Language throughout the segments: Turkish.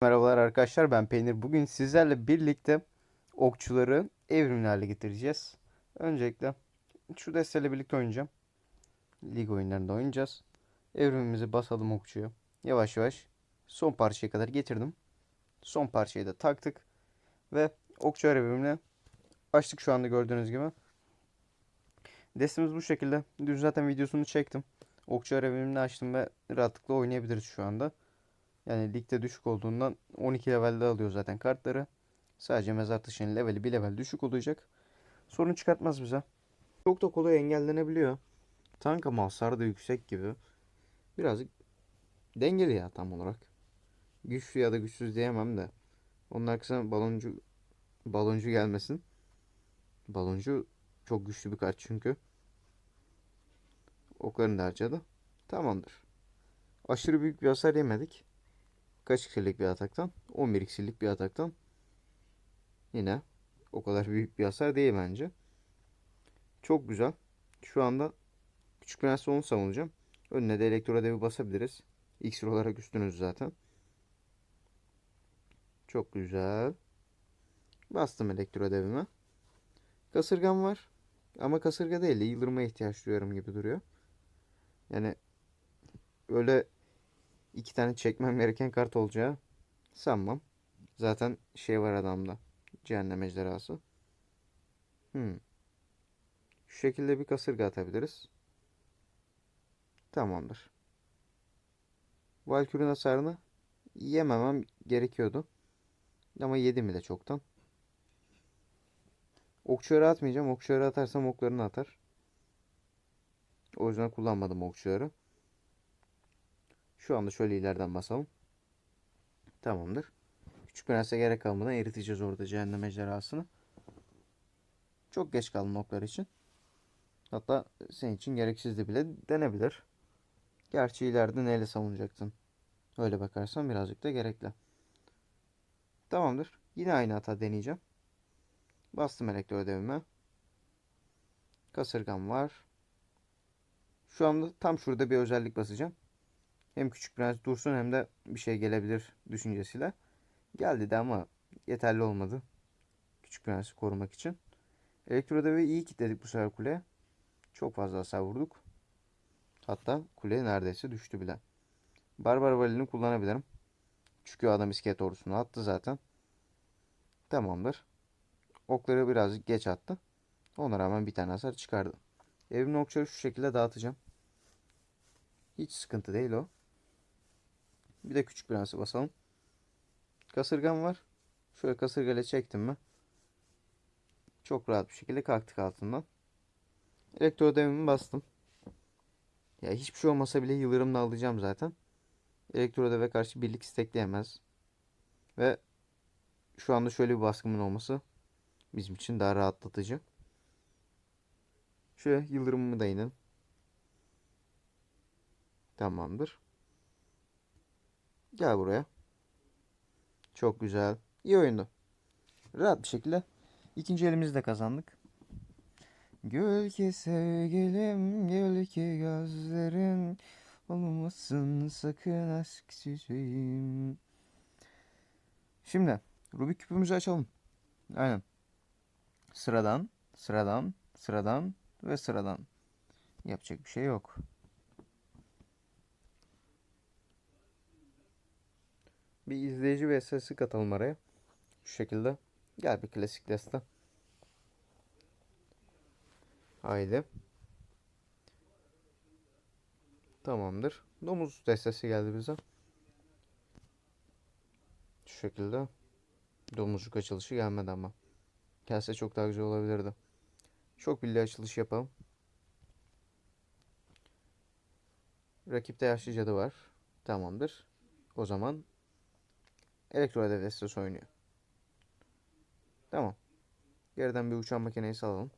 Merhabalar arkadaşlar ben Peynir. Bugün sizlerle birlikte okçuları evrimli hale getireceğiz. Öncelikle şu desteyle birlikte oynayacağım. Lig oyunlarında oynayacağız. Evrimimizi basalım okçuya. Yavaş yavaş son parçaya kadar getirdim. Son parçayı da taktık. Ve okçu evrimini açtık şu anda gördüğünüz gibi. Destemiz bu şekilde. Dün zaten videosunu çektim. Okçu evrimini açtım ve rahatlıkla oynayabiliriz şu anda. Yani ligde düşük olduğundan 12 levelde alıyor zaten kartları. Sadece mezar taşının leveli bir level düşük olacak. Sorun çıkartmaz bize. Çok da kolay engellenebiliyor. Tank ama hasarı da yüksek gibi. Birazcık dengeli ya tam olarak. Güçlü ya da güçsüz diyemem de. Onun arkasına baloncu baloncu gelmesin. Baloncu çok güçlü bir kart çünkü. Oklarını da harcadı. Tamamdır. Aşırı büyük bir hasar yemedik. Kaç kişilik bir ataktan? 11 kişilik bir ataktan. Yine o kadar büyük bir hasar değil bence. Çok güzel. Şu anda Küçük Prens'le onu savunacağım. Önüne de elektro devi basabiliriz. X olarak üstünüz zaten. Çok güzel. Bastım elektro devime. Kasırgam var. Ama kasırga değil de yıldırıma ihtiyaç duyuyorum gibi duruyor. Yani öyle iki tane çekmem gereken kart olacağı sanmam. Zaten şey var adamda. Cehennem ejderhası. Hmm. Şu şekilde bir kasırga atabiliriz. Tamamdır. Valkür'ün hasarını yememem gerekiyordu. Ama yedim bile çoktan. Okçuları atmayacağım. Okçuları atarsam oklarını atar. O yüzden kullanmadım okçuları. Şu anda şöyle ileriden basalım. Tamamdır. Küçük prense gerek kalmadan eriteceğiz orada cehennem ejderhasını. Çok geç kaldın oklar için. Hatta senin için gereksizdi bile denebilir. Gerçi ileride neyle savunacaksın? Öyle bakarsan birazcık da gerekli. Tamamdır. Yine aynı hata deneyeceğim. Bastım elektro ödevime. Kasırgam var. Şu anda tam şurada bir özellik basacağım. Hem küçük prens dursun hem de bir şey gelebilir düşüncesiyle. Geldi de ama yeterli olmadı. Küçük prensi korumak için. Elektro devi iyi kilitledik bu sefer kuleye. Çok fazla hasar vurduk. Hatta kule neredeyse düştü bile. Barbar valini kullanabilirim. Çünkü adam iskelet ordusunu attı zaten. Tamamdır. Okları birazcık geç attı. Ona rağmen bir tane hasar çıkardı. Evimin okçuları şu şekilde dağıtacağım. Hiç sıkıntı değil o. Bir de küçük prensi basalım. Kasırgam var. Şöyle kasırgayla çektim mi? Çok rahat bir şekilde kalktık altından. Elektro devimi bastım. Ya hiçbir şey olmasa bile yıldırımla alacağım zaten. Elektro deve karşı birlik istekleyemez. Ve şu anda şöyle bir baskımın olması bizim için daha rahatlatıcı. Şöyle yıldırımımı da inin. Tamamdır. Gel buraya. Çok güzel. İyi oyundu. Rahat bir şekilde ikinci elimizi de kazandık. Gül ki sevgilim, gül ki gözlerin olmasın sakın aşk süzeyim. Şimdi Rubik küpümüzü açalım. Aynen. Sıradan, sıradan, sıradan ve sıradan. Yapacak bir şey yok. Bir izleyici ve sesi katalım araya. Şu şekilde. Gel bir klasik deste. Haydi. Tamamdır. Domuz destesi geldi bize. Şu şekilde. Domuzcuk açılışı gelmedi ama. Gelse çok daha güzel olabilirdi. Çok billi açılış yapalım. Rakipte yaşlı cadı var. Tamamdır. O zaman Elektro destesi oynuyor. Tamam. Geriden bir uçan makineyi salalım.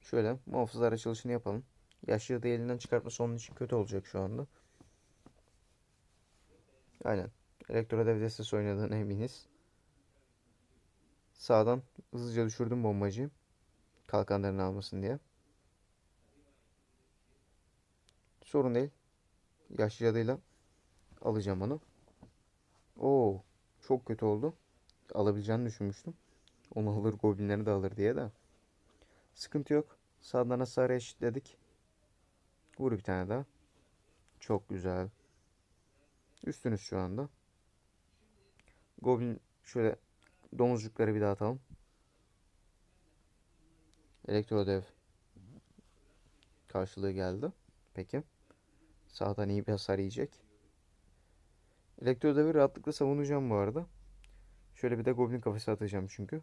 Şöyle muhafızlar açılışını yapalım. Yaşlı da elinden çıkartması onun için kötü olacak şu anda. Aynen. Elektro dev destesi oynadığına eminiz. Sağdan hızlıca düşürdüm bombacıyı. Kalkanlarını almasın diye. Sorun değil. Yaşlı cadıyla alacağım onu. Oo, çok kötü oldu. Alabileceğini düşünmüştüm. Onu alır, goblinleri de alır diye de. Sıkıntı yok. Sağdan hasarı eşitledik. Vur bir tane daha. Çok güzel. Üstünüz şu anda. Goblin şöyle domuzcukları bir daha atalım. Elektrodev karşılığı geldi. Peki. Sağdan iyi bir hasar yiyecek. Elektrodev'i rahatlıkla savunacağım bu arada. Şöyle bir de Goblin kafesi atacağım çünkü.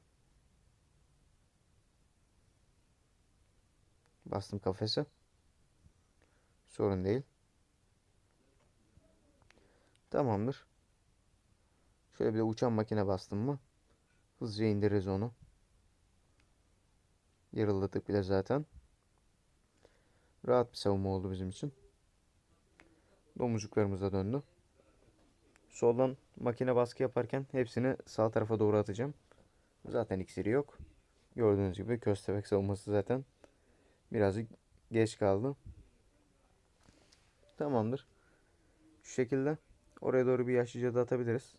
Bastım kafese. Sorun değil. Tamamdır. Şöyle bir de uçan makine bastım mı? Hızlıca indiririz onu. Yarıladık bile zaten. Rahat bir savunma oldu bizim için. Domuzcuklarımız da döndü. Soldan makine baskı yaparken hepsini sağ tarafa doğru atacağım. Zaten iksiri yok. Gördüğünüz gibi köstebek savunması zaten birazcık geç kaldı. Tamamdır. Şu şekilde oraya doğru bir yaşlı cadı atabiliriz.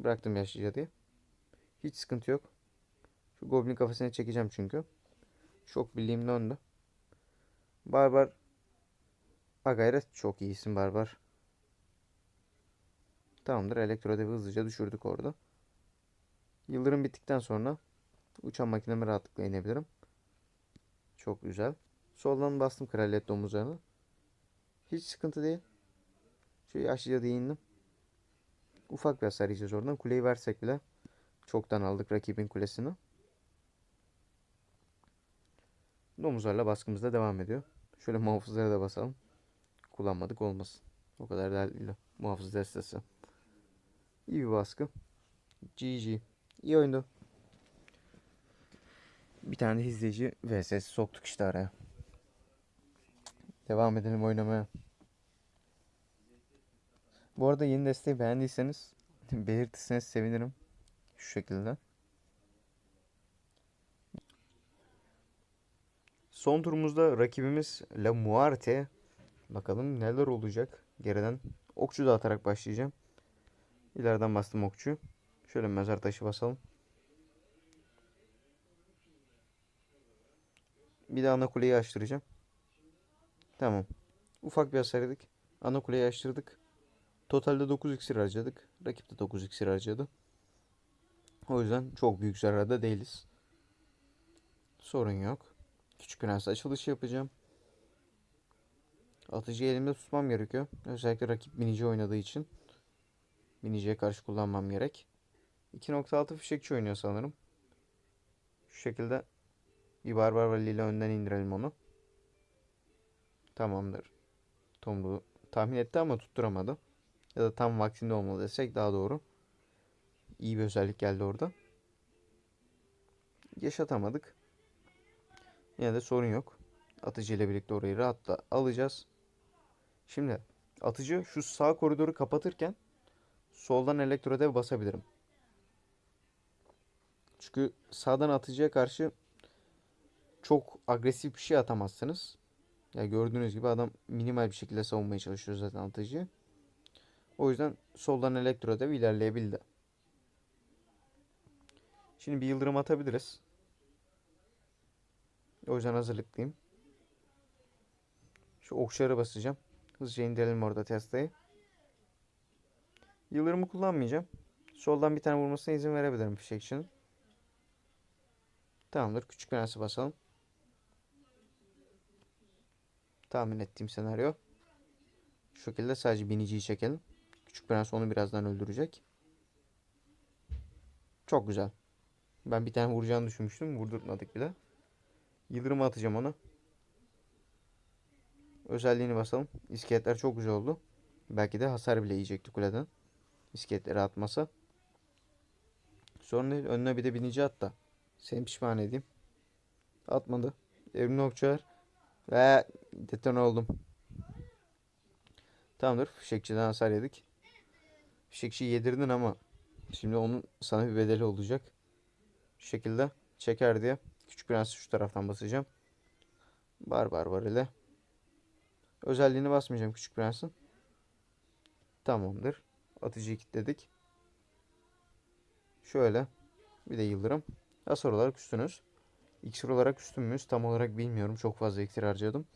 Bıraktım yaşlı cadıyı. Hiç sıkıntı yok. Şu goblin kafasını çekeceğim çünkü. Çok bildiğim döndü. Barbar. Ha çok iyisin Barbar. Tamamdır. Elektrodevi hızlıca düşürdük orada. Yıldırım bittikten sonra uçan makineme rahatlıkla inebilirim. Çok güzel. Soldan bastım kraliyet domuzlarını. Hiç sıkıntı değil. Şu yaşlıca indim. Ufak bir hasar yiyeceğiz oradan. Kuleyi versek bile çoktan aldık rakibin kulesini. Domuzlarla baskımız da devam ediyor. Şöyle muhafızlara da basalım. Kullanmadık olmasın. O kadar değerli muhafız destesi. İyi bir baskı. GG. İyi oyundu. Bir tane de izleyici VSS soktuk işte araya. Devam edelim oynamaya. Bu arada yeni desteği beğendiyseniz belirtirseniz sevinirim. Şu şekilde. Son turumuzda rakibimiz La Muerte. Bakalım neler olacak. Geriden okçu da atarak başlayacağım. İleriden bastım okçu. Şöyle mezar taşı basalım. Bir de ana kuleyi açtıracağım. Tamam. Ufak bir hasar yedik. Ana kuleyi açtırdık. Totalde 9 iksir harcadık. Rakip de 9 iksir harcadı. O yüzden çok büyük zararda değiliz. Sorun yok. Küçük prens açılışı yapacağım. Atıcıyı elimde tutmam gerekiyor. Özellikle rakip binici oynadığı için. Biniciye karşı kullanmam gerek. 2.6 fişekçi oynuyor sanırım. Şu şekilde bir barbar valiyle önden indirelim onu. Tamamdır. Tomru tahmin etti ama tutturamadı. Ya da tam vaktinde olmalı desek daha doğru. İyi bir özellik geldi orada. Yaşatamadık. Yine de sorun yok. Atıcı ile birlikte orayı rahatla alacağız. Şimdi atıcı şu sağ koridoru kapatırken soldan elektrodev basabilirim. Çünkü sağdan atıcıya karşı çok agresif bir şey atamazsınız. Ya gördüğünüz gibi adam minimal bir şekilde savunmaya çalışıyor zaten atıcıyı. O yüzden soldan elektrodev ilerleyebildi. Şimdi bir yıldırım atabiliriz. O yüzden hazırlıklıyım. Şu okşarı basacağım. Hızlıca indirelim orada testayı. Yıldırımı kullanmayacağım. Soldan bir tane vurmasına izin verebilirim fişekçinin. Tamamdır. Küçük prensi basalım. Tahmin ettiğim senaryo. Şu şekilde sadece biniciyi çekelim. Küçük prens onu birazdan öldürecek. Çok güzel. Ben bir tane vuracağını düşünmüştüm. Vurdurtmadık bile. Yıldırımı atacağım ona. Özelliğini basalım. İskeletler çok güzel oldu. Belki de hasar bile yiyecekti kuleden. İskeletleri atmasa. Sorun değil. Önüne bir de binici at da. Seni pişman edeyim. Atmadı. Evrimli okçular. Ve deton oldum. Tamamdır. Fişekçiden hasar yedik. Fişekçiyi yedirdin ama şimdi onun sana bir bedeli olacak. Şu şekilde çeker diye. Küçük prensi şu taraftan basacağım. Barbar var ile. Özelliğini basmayacağım Küçük Prens'in. Tamamdır. Atıcıyı kilitledik. Şöyle. Bir de yıldırım. Hasar olarak üstünüz. İksir olarak üstün müyüz? Tam olarak bilmiyorum. Çok fazla iksir harcadım.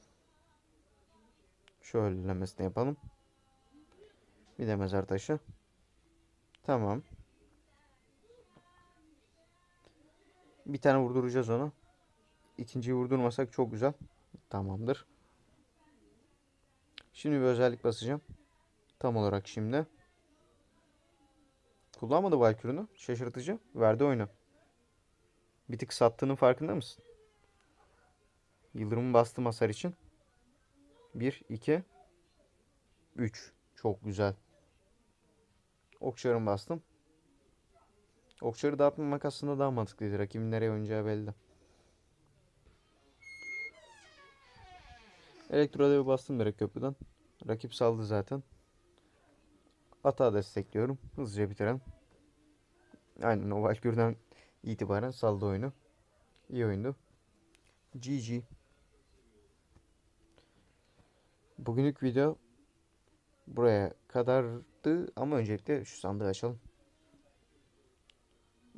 Şöyle lemesini yapalım. Bir de mezar taşı. Tamam. Bir tane vurduracağız onu. İkinciyi vurdurmasak çok güzel. Tamamdır. Şimdi bir özellik basacağım. Tam olarak şimdi. Kullanmadı Valkür'ünü. Şaşırtıcı. Verdi oyunu. Bir tık sattığının farkında mısın? Yıldırımı bastım hasar için. 1, 2, 3. Çok güzel. Okçarımı bastım. Okçarı dağıtmamak aslında daha mantıklıydı. Rakibin nereye oynayacağı belli. Elektrodevi bastım direkt köprüden. Rakip saldı zaten. Ata destekliyorum. Hızlıca bitirelim. Aynen o Valkür'den itibaren saldı oyunu. İyi oyundu. GG. Bugünlük video buraya kadardı ama öncelikle şu sandığı açalım.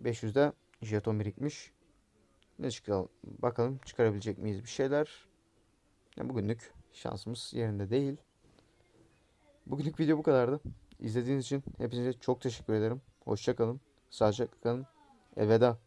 500'de jeton birikmiş. Ne çıkalım bakalım çıkarabilecek miyiz bir şeyler. Bugünlük şansımız yerinde değil. Bugünlük video bu kadardı. İzlediğiniz için hepinize çok teşekkür ederim. Hoşça kalın. Sağlıcakla kalın. Elveda.